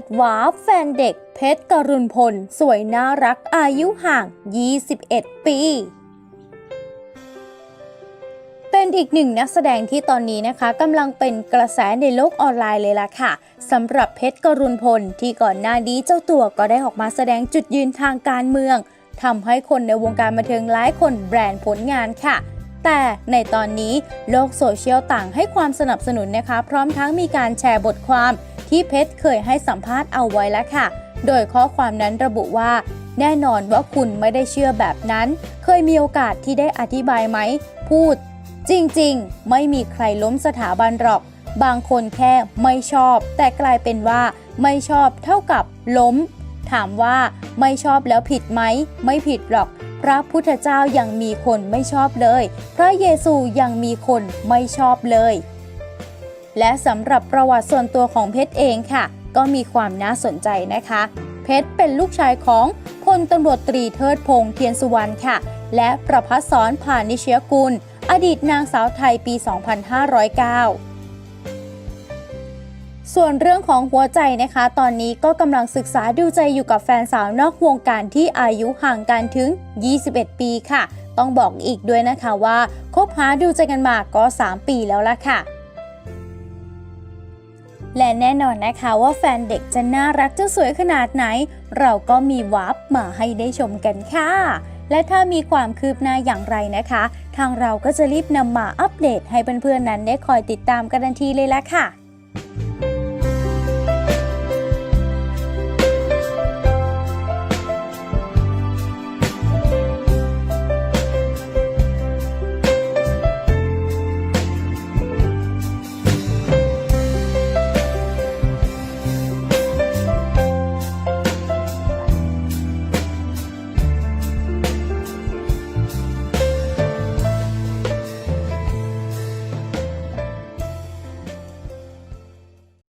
ดวาร์ปแฟนเด็ก เพชรกรุณพล สวยน่ารักอายุห่าง 21 ปี เป็นอีกหนึ่งนักแสดงที่ตอนนี้นะคะกำลังเป็นกระแสในโลกออนไลน์เลยล่ะค่ะสำหรับเพชรกรุณพล ที่ก่อนหน้านี้เจ้าตัวก็ได้ออกมาแสดงจุดยืนทางการเมืองทำให้คนในวงการบันเทิงหลายคนแบรนด์ผลงานค่ะแต่ในตอนนี้โลกโซเชียลต่างให้ความสนับสนุนนะคะ พร้อมทั้งมีการแชร์บทความ ที่เพชรเคยให้สัมภาษณ์เอาไว้แล้วค่ะ โดยข้อความนั้นระบุว่า แน่นอนว่าคุณไม่ได้เชื่อแบบนั้น เคยมีโอกาสที่ได้อธิบายไหม พูด จริงๆ ไม่มีใครล้มสถาบันหรอก บางคนแค่ไม่ชอบ แต่กลายเป็นว่า ไม่ชอบเท่ากับล้ม ถามว่าไม่ชอบแล้วผิดไหม ไม่ผิดหรอกพระพุทธเจ้ายังมีคนไม่ชอบเลย พระเยซูยังมีคนไม่ชอบเลย และสำหรับประวัติส่วนตัวของเพชรเองค่ะ ก็มีความน่าสนใจนะคะ เพชรเป็นลูกชายของพลตำรวจตรีเทิดพงษ์เทียนสุวรรณค่ะ และประพัฒสอนพานิชยกุล อดีตนางสาวไทยปี 2509ส่วนเรื่องของหัวใจนะคะ ตอนนี้ก็กำลังศึกษาดูใจอยู่กับแฟนสาวนอกวงการที่อายุห่างกันถึง 21 ปีค่ะ ต้องบอกอีกด้วยนะคะว่า คบหาดูใจกันมาก็ 3 ปีแล้วล่ะค่ะ และแน่นอนนะคะว่าแฟนเด็กจะน่ารักจะสวยขนาดไหน เราก็มีวาร์ปมาให้ได้ชมกันค่ะ และถ้ามีความคืบหน้าอย่างไรนะคะ ทางเราก็จะรีบนำมาอัปเดตให้เพื่อนๆนั้นได้คอยติดตามกันทันทีเลยละค่ะ